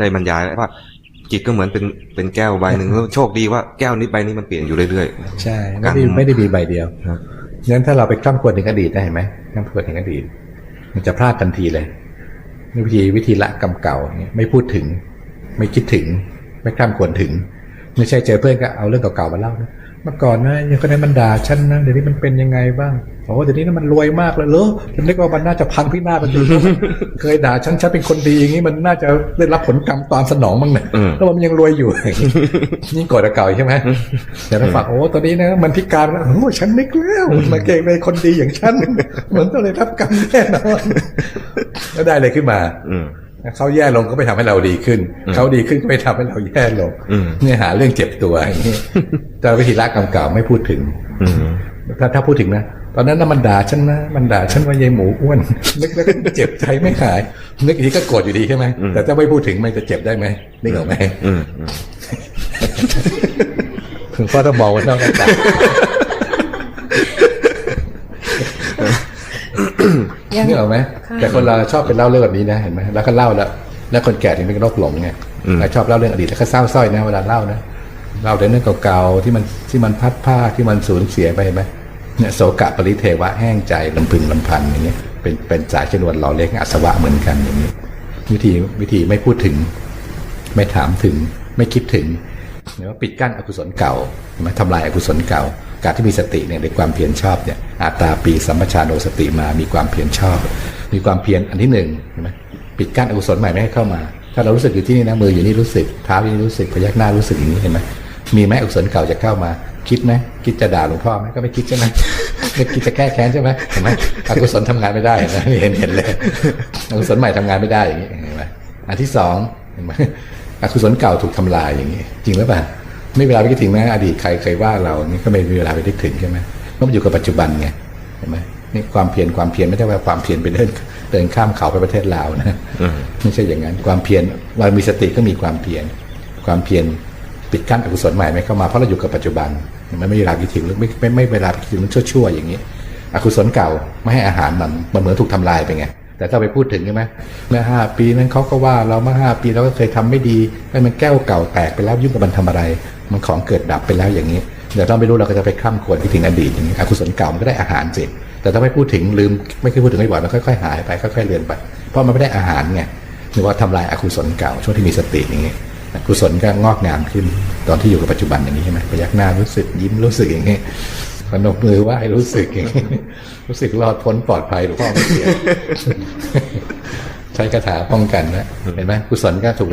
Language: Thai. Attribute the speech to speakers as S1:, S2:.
S1: ได้บรรยายว่าจิตก็เหมือนเป็นเป็นแก้วใบหนึ่งแล้วโชคดีว่าแก้วนี้ใบนี้มันเปลี่ยนอยู่เรื่อย
S2: ใช่ไม่ได้ไม่ได้มีใบเดียว
S1: ๆครับ
S2: งั้นถ้าเราไปคร่ำควรถึงอดีตได้เห็นไหมคร่ำควรถึงอดีต มันจะพลาดทันทีเลยวิธีวิธีละกรรมเก่าเนี่ยไม่พูดถึง ไม่คิดถึง ไม่คร่ำควรถึง ไม่ใช่เจอเพื่อนก็เอาเรื่องเก่าๆมาเล่านะเมื่อก่อนนะยังคนนั้นมันด่าฉันนะเดี๋ยวนี้มันเป็นยังไงบ้างโอ้เดี๋ยวนี้นะมันรวยมากเลยเหรอฉันนึกว่ามันน่าจะพังพินาศมันดีเคยด่าฉันฉันเป็นคนดีอย่างนี้มันน่าจะได้รับผลกรรมตามสนองบ้างเนี่ย
S1: อืม
S2: แล้วมันยังรวยอยู่ยิ่งกว่าเก่าอีกใช่ไหมแต่ถ้าฝากโอ้ตอนนี้นะมันพิการแล้วโอ้ฉันนึกแล้วมาเก่งเลยคนดีอย่างฉันเหมือนต้องเลยรับกรรมแน่นอนแล้วได้เลยขึ้นมา
S1: อืม
S2: เขาแย่ลงก็ไม่ทำให้เราดีขึ้น เขาดีขึ้นก็ไม่ทำให้เราแย่ลง
S1: อืม
S2: เนี่ยหาเรื่องเจ็บตัวอย่างนี้แต่วิธีละกรรมเก่าไม่พูดถึง
S1: อืม
S2: ถ้าถ้าพูดถึงนะตอนนั้นน่ะมันด่าฉันนะมันด่าฉันว่ายายหมูอ้วนนึกแล้วก็เจ็บใจไม่หายนึกอีกทีก็โกรธอยู่ดีใช่ไหมแต่ถ้าไม่พูดถึงมันจะเจ็บได้ไหมนึกออกไหม
S1: อืมอืม
S2: คือพ่อต้องมองว่านอกหน้าต่างนึกออกไหม แต่คนเราชอบเป็นเล่าเรื่องแบบนี้นะเห็นไหมแล้วก็เล่าแล้วแล้วคนแก่ถึงเป็นโรคหลงไงแล้วชอบเล่าเรื่องอดีตแล้วก็เศร้าสร้อยนะเวลาเล่านะเล่าแต่เรื่องเก่าๆที่มันที่มันพัดผ้าที่มันสูญเสียไปเห็นไหมเนี่ยโสกะปริเทวะแห้งใจลำพึงลำพันอย่างเงี้ยเป็นเป็นสายชนวนหล่อเลี้ยงอัศวะเหมือนกันอย่างนี้วิธีวิธีไม่พูดถึง ไม่ถามถึง ไม่คิดถึงหรือว่าปิดกั้นอกุศลเก่าใช่ไหมทำลายอกุศลเก่า การที่มีสติเนี่ยในความเพียรชอบเนี่ยอาตาปีสัมปชานโนสติมามีความเพียรชอบ มีความเพียรอันที่หนึ่งใช่ไหมปิดกั้นอกุศลใหม่ไม่ให้เข้ามา ถ้าเรารู้สึกอยู่ที่นี่นะมืออยู่นี่รู้สึกเท้าอยู่นี่รู้สึกพยักหน้ารู้สึกอย่างนี้เห็นไหมมีไหมอกุศลเก่าจะเข้ามา คิดไหมคิดจะด่าหลวงพ่อไหมก็ไม่คิดใช่ไหมไม่คิดจะแก้แค้นใช่ไหมเห็นไหมอกุศลทำงานไม่ได้นะเห็นเห็นเลยอกุศลใหม่ทำงานไม่ได้อย่างนี้เห็นไหมอันที่สองเห็นไหมอกุศลเก่าถูกทำลายอย่างนี้ จริงหรือเปล่าไม่เวลาไปคิดถึงแม้อดีตใครเคยว่าเรานี่ก็ไม่มีเวลาไปคิดถึงใช่ไหมเพราอยู่กับปัจจุบันไงเห็นไหม นี่ความเพียรความเพียรไม่ใช่ว่าความเพียรไปเดินเดินข้ามเขาไปประเทศลาวนะ
S1: อืม
S2: ไม่ใช่อย่างนั้น ความเพียรเรามีสติก็มีความเพียรความเพียรปิดกั้นอกุศลใหม่ไม่เข้ามาเพราะเราอยู่กับปัจจุบันมันไม่มีเวลาคิดถึงหรือไม่ไม่ไม่เวลาไปคิดถึงมันชั่วๆอย่างนี้ อกุศลเก่าไม่ให้อาหารมันมันเหมือนถูกทำลายไปไงแต่ถ้าไปพูดถึงใช่ไหมเมื่อห้าปีนั้นเขาก็ว่าเราเมื่อห้าปีเราก็เคยทำไม่ดีให้มันแก้วเก่าแตกไปแล้วยุ่งกับมันทำอะไร มันของเกิดดับไปแล้วอย่างนี้เดี๋ยวเราไม่รู้เราก็จะไปคล่ำควรคิดถึงอดีตอย่างนี้อกุศลเก่ามันก็ได้อาหารสิ แต่ถ้าไม่พูดถึงลืมไม่เคยพูดถึงบ่อยๆมันค่อยๆหายไปค่อยๆเลือนไป เพราะมันไม่ได้อาหารไงหรือว่าทำลายอกุศลเก่าช่วงที่มีสติอย่างนี้อกุศลก็งอกงามขึ้น ตอนที่อยู่กับปัจจุบันอย่างนี้ใช่ไหมพยักหน้ารู้สึกยิ้มรู้สึกอย่างนี้พนมมือไหว้รู้สึกอย่างนี้รู้สึกรอดพ้นปลอดภัยหลวงพ่อไม่เสียใช้คาถาป้องกันนะเห็นไหมกุศลก็ถูก